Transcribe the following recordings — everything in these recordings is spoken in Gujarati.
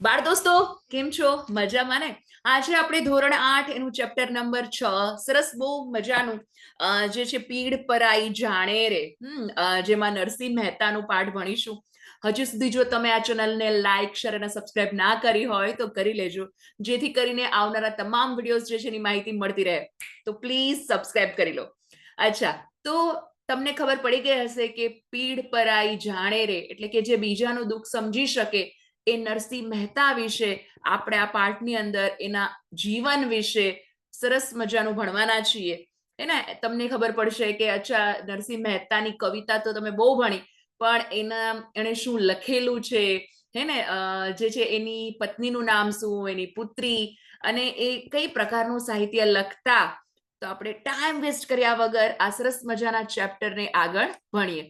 બાળ દોસ્તો, કેમ છો? મજામાં ને? આજે આપણે ધોરણ આઠ એનું ચેપ્ટર નંબર છ. સરસ, બહુ મજાનું. જે છે, પીડ પરાઈ જાણે રે. જેમાં નરસિંહ મહેતાનું પાઠ ભણીશું. હજુ સુધી જો તમે આ ચેનલને લાઈક શેર અને સબસ્ક્રાઇબ ના કરી હોય, તો કરી લેજો. જેથી કરીને આવનારા તમામ વિડીયોઝ જે છે, એની માહિતી મળતી રહે. તો પ્લીઝ સબસ્ક્રાઇબ કરી લો. અચ્છા, તો તમને ખબર પડી ગઈ હશે કે પીડ પરાઈ જાણે રે, એટલે કે જે બીજાનું દુઃખ સમજી શકે એ નરસિંહ મહેતા વિશે, આપણે આ પાઠની અંદર એના જીવન વિશે સરસ મજાનું ભણવાના છીએ. હે તમને ખબર પડશે કે અચ્છા, નરસિંહ મહેતાની કવિતા તો તમે બહુ ભણી, પણ એના એણે શું લખેલું છે? હે ને? જે છે એની પત્નીનું નામ શું, એની પુત્રી, અને એ કઈ પ્રકારનું સાહિત્ય લખતા તો આપણે ટાઈમ વેસ્ટ કર્યા વગર આ સરસ મજાના ચેપ્ટરને આગળ ભણીએ.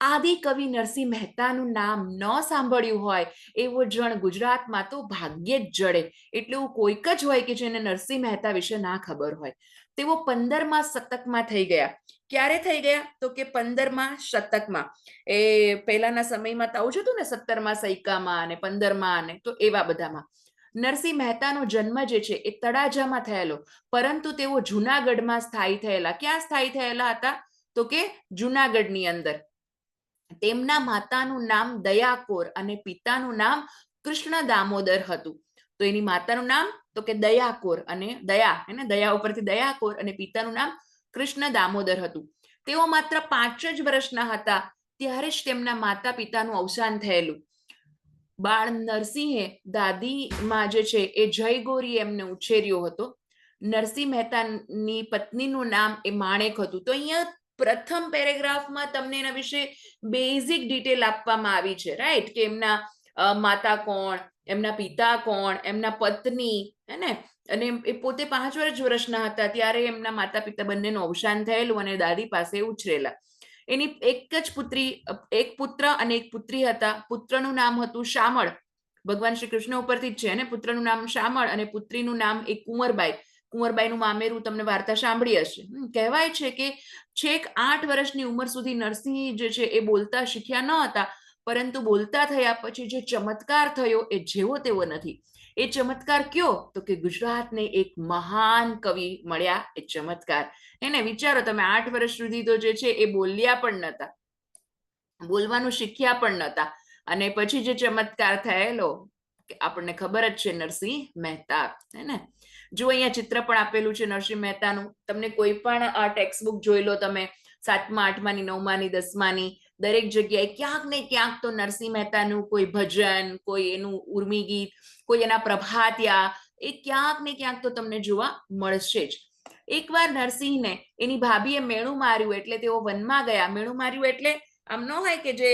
આદિ કવિ નરસિંહ મહેતાનું નામ ન સાંભળ્યું હોય એવો જણ ગુજરાતમાં તો ભાગ્યે જ જડે. એટલે એવું કોઈક જ હોય કે જેને નરસિંહ મહેતા વિશે ના ખબર હોય. તેઓ પંદરમાં શતકમાં થઈ ગયા. ક્યારે થઈ ગયા? તો કે પંદરમાં શતકમાં. એ પહેલાના સમયમાં તો આવું જ હતું ને, સત્તરમાં સૈકામાં અને પંદરમાં અને તો એવા બધામાં. નરસિંહ મહેતાનો જન્મ જે છે એ તળાજામાં થયેલો. પરંતુ તેઓ જુનાગઢમાં સ્થાયી થયેલા. ક્યાં સ્થાયી થયેલા હતા? તો કે જુનાગઢની અંદર. તેમના માતાનું નામ દયાકોર અને પિતાનું નામ કૃષ્ણ દામોદર હતું. તો એની માતાનું નામ તો કે દયાકોર અને દયા એને દયા ઉપરથી દયાકોર અને પિતાનું નામ કૃષ્ણ દામોદર હતું. તેઓ માત્ર પાંચ જ વર્ષના હતા. ત્યારે જ તેમના માતા પિતાનું અવસાન થયેલું. બાળ નરસિંહે દાદીમાં જે છે એ જયગોરી એમને ઉછેર્યો હતો. નરસિંહ મહેતાની પત્નીનું નામ એ માણેક હતું. તો અહીંયા પ્રથમ પેરેગ્રાફમાં તમને એના વિશે બેઝિક ડિટેલ આપવામાં આવી છે, રાઈટ? કે એમના માતા કોણ, એમના પિતા કોણ, એમના પત્ની, હે ને? અને એ પોતે પાંચ વર્ષ વર્ષના હતા, ત્યારે એમના માતા પિતા બંનેનું અવસાન થયેલું અને દાદી પાસે ઉછરેલા. એની એક જ પુત્રી, એક પુત્ર અને એક પુત્રી હતા. પુત્રનું નામ હતું શામળ. ભગવાન શ્રી કૃષ્ણ ઉપરથી જ છે ને? પુત્રનું નામ શામળ અને પુત્રીનું નામ એક કુંવરબાઈ. કુંવરબાઈનું મામેરું તમને વાર્તા સાંભળી હશે. કહેવાય છે કે છેક આઠ વર્ષની ઉંમર સુધી નરસિંહ જે છે એ બોલતા શીખ્યા ન હતા. પરંતુ બોલતા થયા પછી જે ચમત્કાર થયો એ જેવો તેવો નથી. એ ચમત્કાર કયો? તો કે ગુજરાતને એક મહાન કવિ મળ્યા એ ચમત્કાર. એને વિચારો, તમે આઠ વર્ષ સુધી તો જે છે એ બોલ્યા પણ નતા. બોલવાનું શીખ્યા પણ નતા. અને પછી જે ચમત્કાર થયેલો આપણને ખબર જ છે નરસિંહ મહેતા, હે ને? જો અહીંયા ચિત્ર પણ આપેલું છે નરસિંહ મહેતાનું. તમને કોઈ પણ, આ ટેક્સ્ટ બુક જોઈ લો તમે, સાતમા, આઠમાની, નવમાની, દસમાની દરેક જગ્યાએ ક્યાંક ને ક્યાંક તો નરસિંહ મહેતાનું કોઈ ભજન, કોઈ એનું ઉર્મી ગીત, કોઈ એના પ્રભાતિયા, એ ક્યાંક ને ક્યાંક તો તમને જોવા મળશે જ. એકવાર નરસિંહને એની ભાભીએ મેણું માર્યું એટલે તેઓ વનમાં ગયા. મેણું માર્યું એટલે આમ ન હોય કે જે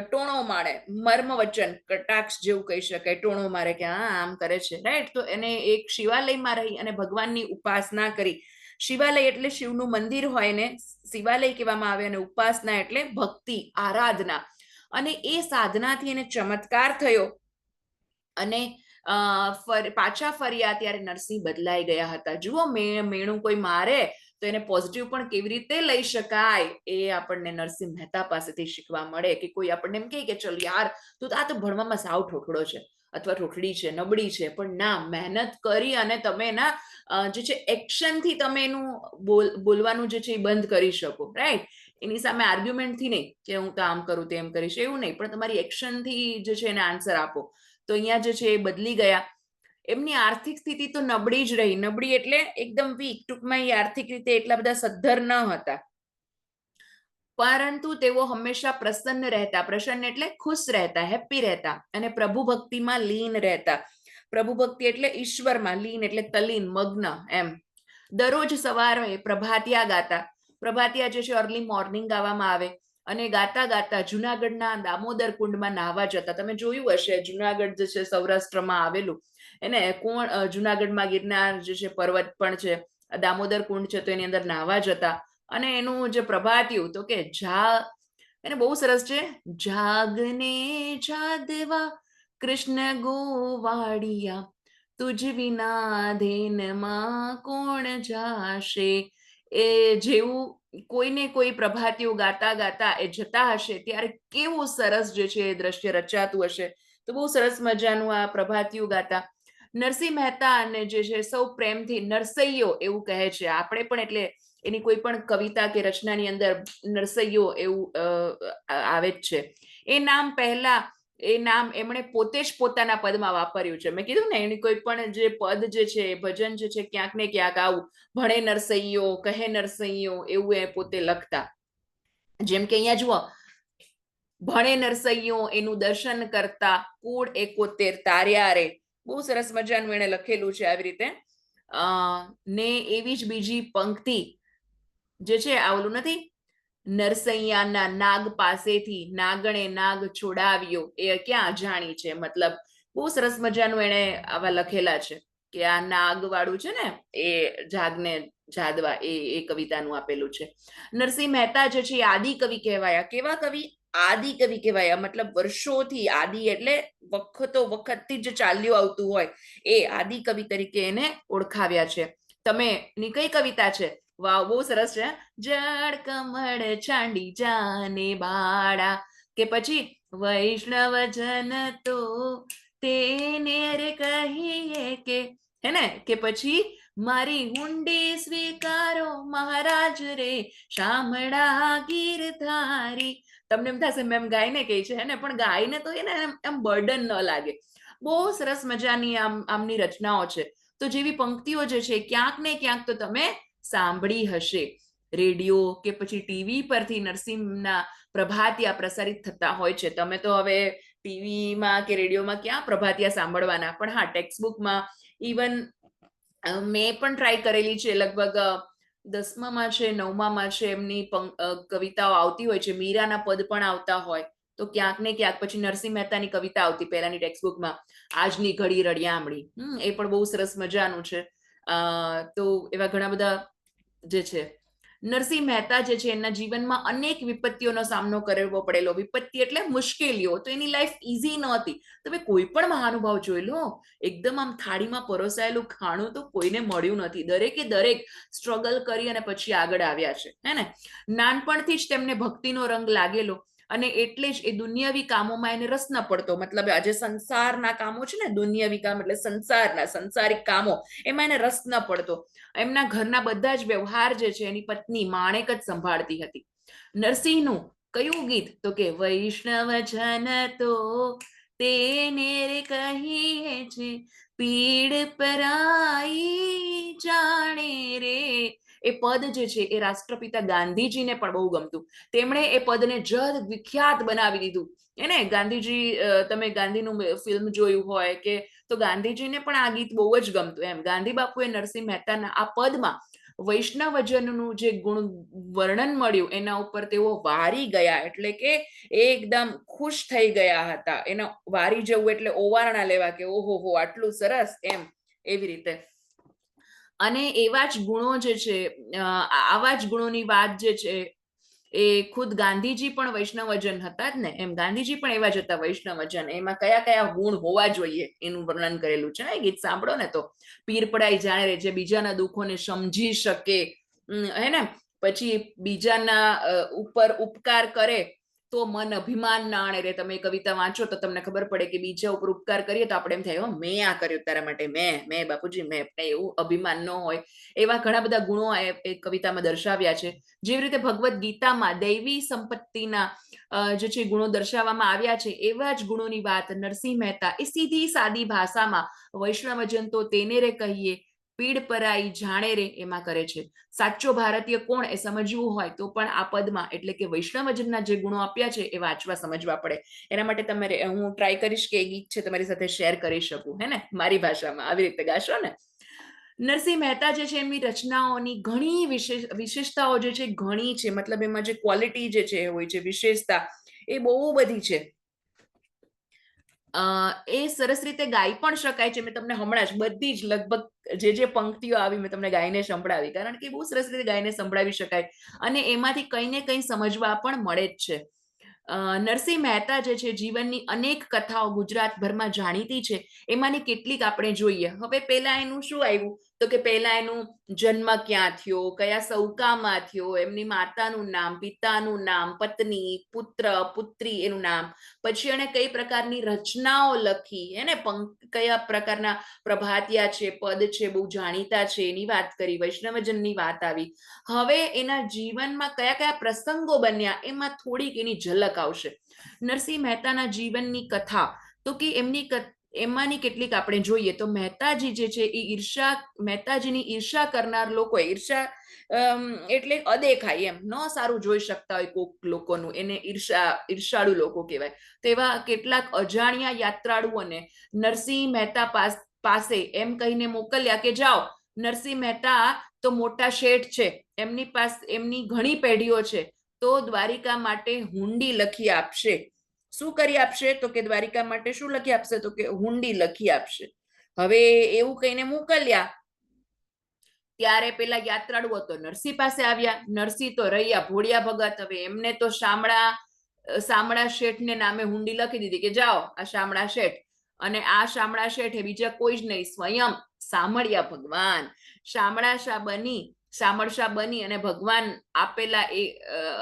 ટોણો મારે મર્મ વચન, કટાક્ષ જેવું કહી શકાય. ટોણો મારે કે, હા, આમ કરે છે. રાઈટ? તો એને એક શિવાલયમાં રહી અને ભગવાનની ઉપાસના કરી. શિવાલય એટલે શિવનું મંદિર હોય ને શિવાલય કહેવામાં આવે અને ઉપાસના એટલે ભક્તિ, આરાધના. અને એ સાધનાથી એને ચમત્કાર થયો અને પાછા ફર્યા ત્યારે નરસિંહ બદલાઈ ગયા હતા. જુઓ મેણું કોઈ મારે તો એને પોઝિટિવ પણ કેવી રીતે લઈ શકાય એ આપણને નરસિંહ મહેતા પાસેથી શીખવા મળે કે કોઈ આપણને એમ કહે કે ચલ યાર, તું આ તો ભણવામાં સાવ ઠોઠડો છે અથવા ઠોઠડી છે, નબળી છે, પણ ના, મહેનત કરી અને તમે એના જે છે એક્શનથી તમે એનું બોલ, બોલવાનું જે છે એ બંધ કરી શકો રાઈટ એની સામે આર્ગ્યુમેન્ટથી નહીં કે હું તો આમ કરું તેમ કરીશ, એવું નહીં, પણ તમારી એક્શનથી જે છે એને આન્સર આપો. તો અહીંયા જે છે એ બદલી ગયા. એમની આર્થિક સ્થિતિ તો નબળી જ રહી. નબળી એટલે એકદમ વીક ટૂંકમાં એ આર્થિક રીતે એટલા બધા સદ્ધર ન હતા. પરંતુ તેઓ હંમેશા પ્રસન્ન રહેતા. પ્રસન્ન એટલે ખુશ રહેતા હેપી રહેતા અને પ્રભુ ભક્તિમાં લીન રહેતા. પ્રભુ ભક્તિ એટલે ઈશ્વરમાં લીન એટલે તલીન, મગ્ન એમ. દરરોજ સવારે પ્રભાતિયા ગાતા. પ્રભાતિયા જે છે અર્લી મોર્નિંગ ગાવામાં આવે અને ગાતા ગાતા જુનાગઢના દામોદર કુંડમાં નાહવા જતા. તમે જોયું હશે, જુનાગઢ જે છે સૌરાષ્ટ્રમાં આવેલું. એને કોણ જુનાગઢમાં ગિરનાર જે છે, પર્વત પણ છે, દામોદર કુંડ છે, તો એની અંદર નાહવા જતા. અને એનું જે પ્રભાતિયું તો કે જા, એને બહુ સરસ છે, જાગને જાદવા, કૃષ્ણ ગોવાડિયા તુજ વિના ધેનમાં કોણ જાશે? એ જેવું કોઈને કોઈ પ્રભાતિયું ગાતા ગાતા એ જતા હશે, ત્યારે કેવું સરસ જે છે એ દ્રશ્ય રચાતું હશે. તો બહુ સરસ મજાનું આ પ્રભાતિયું ગાતા. નરસિંહ મહેતા અને જે છે સૌ પ્રેમથી નરસૈયો એવું કહે છે. આપણે પણ એટલે એની કોઈ પણ કવિતા કે રચનાની અંદર નરસૈયો એવું આવે જ છે. એ નામ પહેલા, એ નામ એમણે પોતે જ પોતાના પદમાં વાપર્યું છે. મેં કીધું ને, એની કોઈ પણ જે પદ જે છે ભજન જે છે, ક્યાંક ને ક્યાંક આવું, ભણે નરસૈયો, કહે નરસૈયો એવું એ પોતે લખતા. જેમ કે અહીંયા જુઓ, ભણે નરસૈયો, એનું દર્શન કરતા, કુળ એકોતેર તાર્યા રે બહુ સરસ મજાનું એણે લખેલું છે આવી રીતે. ને એવી જ બીજી પંક્તિ જે છે આવલું નથી? નરસૈયાના નાગ પાસેથી નાગણે નાગ છોડાવ્યો. એ ક્યાં અજાણી છે? મતલબ બહુ સરસ મજાનું એણે આવા લખેલા છે કે આ નાગ વાળું છે ને, એ જાગને જાદવા, એ એ કવિતાનું આપેલું છે. નરસિંહ મહેતા જે છે આદિ કવિ કહેવાયા. કેવા કવિ? આદિ કવિ કહેવાય. મતલબ વર્ષોથી આદિ એટલે વખતો વખતથી જ ચાલ્યું આવતું હોય એ આદિ કવિ તરીકે એને ઓળખાવ્યા છે. તમે ની કઈ કવિતા છે? વાવ બહુ સરસ છે. જળ કમળ ચાંડી જાને બાળા કે પછી વૈષ્ણવ જન તો તેને રે કહીએ કે, હે ને? કે પછી મારી હુંડી સ્વીકારો મહારાજ રે, શામળા ગીરધારી તમને એમ થશે, મેમ ગાયને કહી છે ને, પણ ગાયને તો એને એમ- બર્ડન ન લાગે. બહુ સરસ મજાની આમ, આમની રચનાઓ છે. તો જેવી પંક્તિઓ જે છે, ક્યાંક ને ક્યાંક તો તમે સાંભળી હશે. રેડિયો કે પછી ટીવી પરથી નરસિંહના પ્રભાતિયા પ્રસારિત થતા હોય છે. તમે તો હવે ટીવીમાં કે રેડિયોમાં ક્યાં પ્રભાતિયા સાંભળવાના? પણ હા ટેક્સ્ટ બુકમાં ઇવન મેં પણ ટ્રાય કરેલી છે લગભગ દસમામાં છે નવમામાં છે એમની કવિતાઓ આવતી હોય છે મીરાના પદ પણ આવતા હોય. તો ક્યાંક ને ક્યાંક પછી નરસિંહ મહેતાની કવિતા આવતી પહેલાની ટેક્સ્ટ બુકમાં આજની ઘડી રડિયામણી હમ, એ પણ બહુ સરસ મજાનું છે. તો એવા ઘણા બધા જે છે નરસિંહ મહેતા જે છે એના જીવનમાં અનેક વિપત્તિઓનો સામનો કરવો પડેલો. વિપત્તિ એટલે મુશ્કેલીઓ. તો એની લાઈફ ઈઝી નહોતી તમે કોઈ પણ મહાનુભાવ જોઈ લો, એકદમ આમ થાળીમાં પરોસાયેલું ખાણું તો કોઈને મળ્યું નથી. દરેકે દરેક સ્ટ્રગલ કરી અને પછી આગળ આવ્યા છે. હે ને? નાનપણથી જ તેમને ભક્તિનો રંગ લાગેલો. અને એટલે જ એ દુનિયાવી કામોમાં એને રસ ન પડતો. મતલબ આજે સંસારના કામો છે ને, દુનિયાવી કામ એટલે સંસારના, સંસારિક કામો, એમાં એને રસ ન પડતો. એમના ઘરના બધા જ વ્યવહાર જે છે, એની પત્ની માણેક જ સંભાળતી હતી. નરસિંહનું કયું ગીત? તો કે, વૈષ્ણવ જન તો તેને રે કહીએ છે, પીડ પરાઈ જાણે રે એ પદ જે છે એ રાષ્ટ્રપિતા ગાંધીજીને પણ બહુ ગમતું. તેમણે એ પદને જગ વિખ્યાત બનાવી દીધું. એને ગાંધીજી તમે ગાંધીનું ફિલ્મ જોયું હોય કે, તો ગાંધીજીને પણ આ ગીત બહુ જ ગમતું એમ. ગાંધી બાપુએ નરસિંહ મહેતાના આ પદમાં વૈષ્ણવજનનું જે ગુણ વર્ણન મળ્યું, એના ઉપર તેઓ વારી ગયા એટલે કે એકદમ ખુશ થઈ ગયા હતા. એના વારી જવું એટલે ઓવારણા લેવા કે, ઓહો હો, આટલું સરસ, એમ એવી રીતે. અને એવા જ ગુણો જે છે આવા જ ગુણોની વાત જે છે, એ ખુદ ગાંધીજી પણ વૈષ્ણવજન હતા જ ને. એમ ગાંધીજી પણ એવા જ હતા વૈષ્ણવજન. એમાં કયા કયા ગુણ હોવા જોઈએ એનું વર્ણન કરેલું છે. ને ગીત સાંભળો ને તો. પીર પડાઈ જાણે રે જે બીજાના દુઃખોને સમજી શકે. હે ને? પછી બીજાના ઉપર ઉપકાર કરે તો મન અભિમાન ના આણે રે તમે કવિતા વાંચો તો તમને ખબર પડે કે બીજા ઉપર ઉપકાર કરીએ તો આપણે એમ થાય "હો, મેં આ કર્યું તારા માટે મેં મેં બાપુજી મેં. પણ એવું અભિમાન ન હોય. એવા ઘણા બધા ગુણો એ કવિતામાં દર્શાવ્યા છે. જેવી રીતે ભગવદ્ ગીતામાં દૈવી સંપત્તિના જે છે ગુણો દર્શાવવામાં આવ્યા છે એવા જ ગુણોની વાત નરસિંહ મહેતા એ સીધી સાદી ભાષામાં વૈષ્ણવજન તો તેને રે કહીએ. પીડ પરાઈ જાણે રે એમાં કરે છે. સાચો ભારતીય કોણ એ સમજવું હોય તો પણ આ પદમાં, એટલે કે વૈષ્ણવજનના જે ગુણો આપ્યા છે એ વાંચવા સમજવા પડે. એના માટે તમારે હું ટ્રાય કરીશ કે એ ગીત છે તમારી સાથે શેર કરી શકું, હે ને? મારી ભાષામાં આવી રીતે ગાશો ને? નરસિંહ મહેતા જે છે એમની રચનાઓની ઘણી વિશેષ, વિશેષતાઓ જે છે ઘણી છે. મતલબ એમાં જે ક્વોલિટી જે છે, હોય છે, વિશેષતા એ બહુ બધી છે. એ સરસ રીતે ગાઈ પણ શકાય છે. મેં તમને હમણાં જ બધી જ લગભગ જે જે પંક્તિઓ આવી મેં તમને ગાઈને સંભળાવી. કારણ કે બહુ સરસ રીતે ગાઈને સંભળાવી શકાય અને એમાંથી કંઈ ને કંઈ સમજવા પણ મળે જ છે. નરસિંહ મહેતા જે છે, જીવનની અનેક કથાઓ ગુજરાતભરમાં જાણીતી છે. એમાંની કેટલીક આપણે જોઈએ. હવે પહેલા એનું શું આવ્યું? તો કે પહેલા એનું જન્મ ક્યાં થયો, કયા સૌકામાં થયો, એમની માતાનું નામ, પિતાનું નામ, પત્ની, પુત્ર, પુત્રી એનું નામ. પછી એણે કઈ પ્રકારની રચનાઓ લખી, હે કયા પ્રકારના પ્રભાતિયા છે, પદ છે, બહુ જાણીતા છે, એની વાત કરી, વૈષ્ણવજનની વાત આવી. હવે એના જીવનમાં કયા કયા પ્રસંગો બન્યા, એમાં થોડીક એની ઝલક આવશે. નરસિંહ મહેતાના જીવનની કથા, તો કે એમની એમાંની કેટલીક આપણે જોઈએ તો મહેતાજી જે છે એ ઈર્ષા, મહેતાજીની ઈર્ષા કરનાર લોકો ઈર્ષા એટલે અદેખાય એમ. ન સારું જોઈ શકતા હોય કોક લોકોનું, એને ઈર્ષા, ઈર્ષાળુ લોકો કહેવાય. તેવા કેટલાક અજાણ્યા યાત્રાળુઓને નરસિંહ મહેતા પાસ, પાસે એમ કહીને મોકલ્યા કે જાઓ, નરસિંહ મહેતા તો મોટા શેઠ છે, એમની પાસે, એમની ઘણી પેઢીઓ છે, તો દ્વારિકા માટે હુંડી લખી આપશે. શું કરી આપશે? તો કે દ્વારિકા માટે શું લખી આપશે? તો કે હુંડી લખી આપશે. હવે એવું કહીને મોકલ્યા. ત્યારે પેલા યાત્રાળુઓ તો નરસિંહ પાસે આવ્યા. નરસિંહ તો રહ્યા ભોળિયા ભગત. હવે એમને તો શામળા શામળા શામળા શેઠને નામે હુંડી લખી દીધી કે જાઓ, આ શામળા શેઠ. અને આ શામળા શેઠ એ બીજા કોઈ જ નહીં, સ્વયં સામળિયા ભગવાન. શામળા શાહ બની શામળશા બની અને ભગવાન આપેલા એ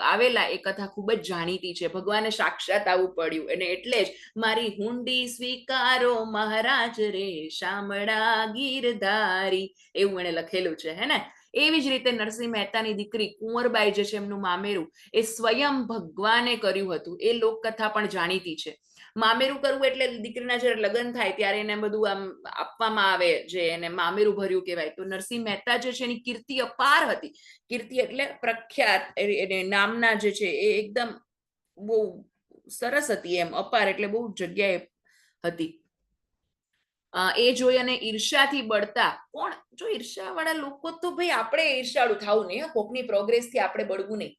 આવેલા એ કથા ખૂબ જ જાણીતી છે. ભગવાને સાક્ષાત આવવું પડ્યું અને એટલે જ મારી હુંડી સ્વીકારો મહારાજ રે, શામળા ગીરધારી એવું એણે લખેલું છે, હે ને? એવી જ રીતે નરસિંહ મહેતાની દીકરી કુંવરબાઈ જે છે એમનું મામેરું, એ સ્વયં ભગવાને કર્યું હતું. એ લોકકથા પણ જાણીતી છે. મામેરું કરવું એટલે દીકરીના જ્યારે લગ્ન થાય ત્યારે એને બધું આમ આપવામાં આવે જે એને મામેરું ભર્યું કહેવાય. તો નરસિંહ મહેતા જે છે એની કીર્તિ અપાર હતી. કીર્તિ એટલે પ્રખ્યાત. એને નામના જે છે એ એકદમ બહુ સરસ હતી એમ. અપાર એટલે બહુ જગ્યાએ હતી. એ જોઈ અને ઈર્ષ્યાથી બળતા. કોણ? જો ઈર્ષા વાળા લોકો તો ભાઈ આપણે ઈર્ષાળુ થવું નહીં કોકની પ્રોગ્રેસથી આપણે બળવું નહીં.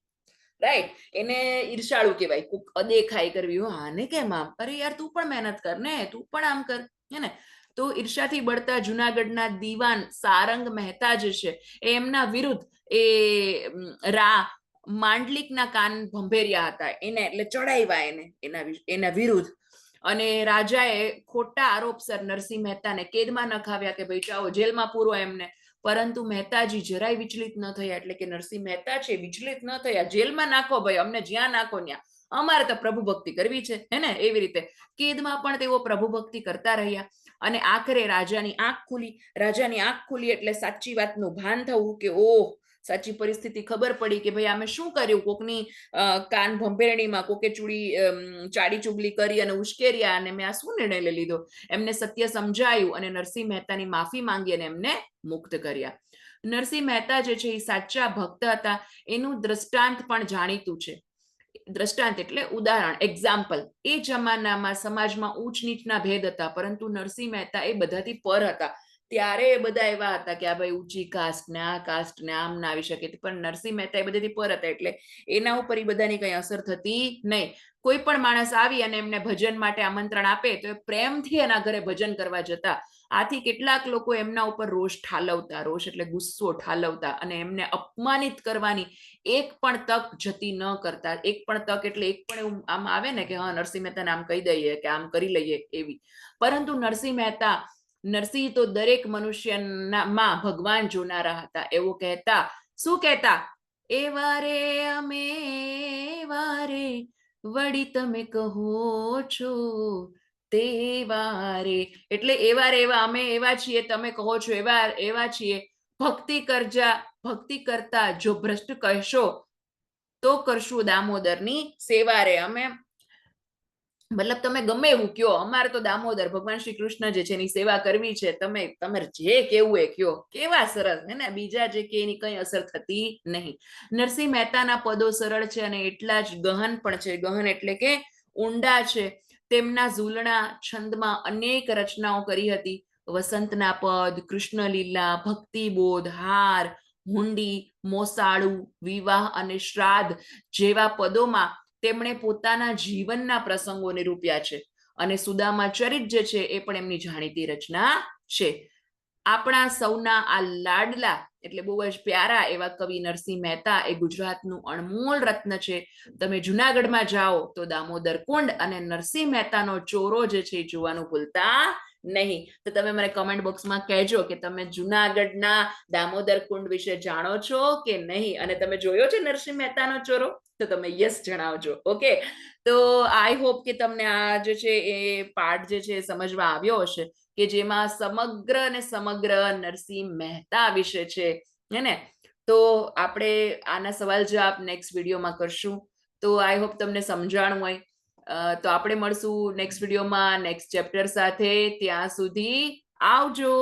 રાઈટ એને ઈર્ષાળુ કહેવાય. કોક અદેખાઈ કરવી હો આને કેમ આમ? અરે યાર, તું પણ મહેનત કર ને. તું પણ આમ કર. હે ને? તો ઈર્ષાથી બળતા જુનાગઢના દીવાન સારંગ મહેતા જે છે એમના વિરુદ્ધ એ રા માંડલિકના કાન ભંભેર્યા હતા. એને એટલે ચડાવ્યા એને, એના એના વિરુદ્ધ. અને રાજાએ ખોટા આરોપસર નરસિંહ મહેતાને કેદમાં નખાવ્યા કે ભાઈ જાઓ જેલમાં પૂરો એમને. પરંતુ મહેતાજી જરાય વિચલિત ન થયા એટલે કે નરસિંહ મહેતા છે વિચલિત ન થયા. જેલમાં નાખો ભાઈ, અમને જ્યાં નાખો ત્યાં. અમારે તો પ્રભુ ભક્તિ કરવી છે, હે ને? એવી રીતે. કેદમાં પણ તેઓ પ્રભુ ભક્તિ કરતા રહ્યા. અને આખરે રાજાની આંખ ખુલી. રાજાની આંખ ખુલી એટલે સાચી વાતનું ભાન થવું કે ઓહ સાચી પરિસ્થિતિ ખબર પડી કે ભાઈ અમે શું કર્યું? કોકની કાન ભંભેરણીમાં કોકે ચૂડી ચાડી ચુગલી કરી અને ઉશ્કેર્યા અને મેં આ શું નિર્ણય લઈ લીધો? એમને સત્ય સમજાયું અને નરસિંહ મહેતાની માફી માંગી અને એમને મુક્ત કર્યા. નરસિંહ મહેતા જે છે એ સાચા ભક્ત હતા. એનું દ્રષ્ટાંત પણ જાણીતું છે. દ્રષ્ટાંત એટલે ઉદાહરણ એક્ઝામ્પલ એ જમાનામાં સમાજમાં ઊંચ નીચના ભેદ હતા, પરંતુ નરસિંહ મહેતા એ બધાથી પર હતા. ત્યારે એ બધા એવા હતા કે આ ભાઈ ઊંચી કાસ્ટ ને આ કાસ્ટ ને આમ ના આવી શકે. પણ નરસિંહ મહેતા એ બધાથી પર હતા એટલે એના ઉપર એ બધાની કઈ અસર થતી નહીં. કોઈ પણ માણસ આવી અને એમને ભજન માટે આમંત્રણ આપે તો એ પ્રેમથી એના ઘરે ભજન કરવા જતા. આથી કેટલાક લોકો એમના ઉપર રોષ ઠાલવતા, રોષ એટલે ગુસ્સો ઠાલવતા અને એમને અપમાનિત કરવાની એક પણ તક જતી ન કરતા. એક પણ તક એટલે એક પણ એવું આમ આવે ને કે હા, નરસિંહ મહેતાને આમ કહી દઈએ કે આમ કરી લઈએ એવી. પરંતુ નરસિંહ મહેતા નરસિંહ તો દરેક મનુષ્યના ભગવાન જોનારા હતા. એવું કહેતા, શું કહેતા? એ વારે અમે વારે, વળી તમે કહો છો, તે વારે. એટલે એવા એવા અમે એવા છીએ, તમે કહો છો, એવા એવા છીએ. ભક્તિ કરજા, ભક્તિ કરતા જો ભ્રષ્ટ કહેશો, તો કરશું દામોદરની સેવા રે. અમે મતલબ તમે ગમે એવું કયો અમારે તો દામોદર ભગવાન શ્રી કૃષ્ણ જે છે એની સેવા કરવી છે, તમે તમારે જે કેવું એ કયો કેવા સરસ, હે ને? બીજા જે કે એની કઈ અસર થતી નહીં. નરસિંહ મહેતાના પદો સરળ છે અને એટલા જ ગહન પણ છે. ગહન એટલે કે ઊંડા છે. તેમના ઝૂલણા છંદમાં અનેક રચનાઓ કરી હતી. વસંતના પદ કૃષ્ણ લીલા ભક્તિબોધ, હાર, હુંડી, મોસાળું, વિવાહ અને શ્રાદ્ધ જેવા પદોમાં તેમણે પોતાના જીવનના પ્રસંગોને રૂપ્યા છે. અને સુદામા ચરિત જે છે એ પણ એમની જાણીતી રચના છે. આપણા સૌના આ લાડલા એટલે બહુ જ પ્યારા એવા કવિ નરસિંહ મહેતા એ ગુજરાતનું અણમોલ રત્ન છે. તમે જુનાગઢમાં જાઓ તો દામોદર કુંડ અને નરસિંહ મહેતાનો ચોરો જે છે એ જોવાનું ભૂલતા નહીં. તો તમે મને કમેન્ટ બોક્સમાં કહેજો કે તમે જુનાગઢના દામોદર કુંડ વિશે જાણો છો કે નહીં? અને તમે જોયો છે નરસિંહ મહેતાનો ચોરો? તો તમે યસ જણાવજો, ઓકે? તો આઈ હોપ કે તમને આ જે છે એ પાર્ટ જે છે સમજવા આવ્યો હશે કે જેમાં સમગ્ર અને સમગ્ર નરસિંહ મહેતા વિશે છે, હે ને? તો આપણે આના સવાલ જવાબ નેક્સ્ટ વિડીયોમાં કરશું. તો આઈ હોપ તમને સમજાણું હોય. તો આપણે મળશું નેક્સ્ટ વિડીયોમાં નેક્સ્ટ ચેપ્ટર સાથે. ત્યાં સુધી આવજો.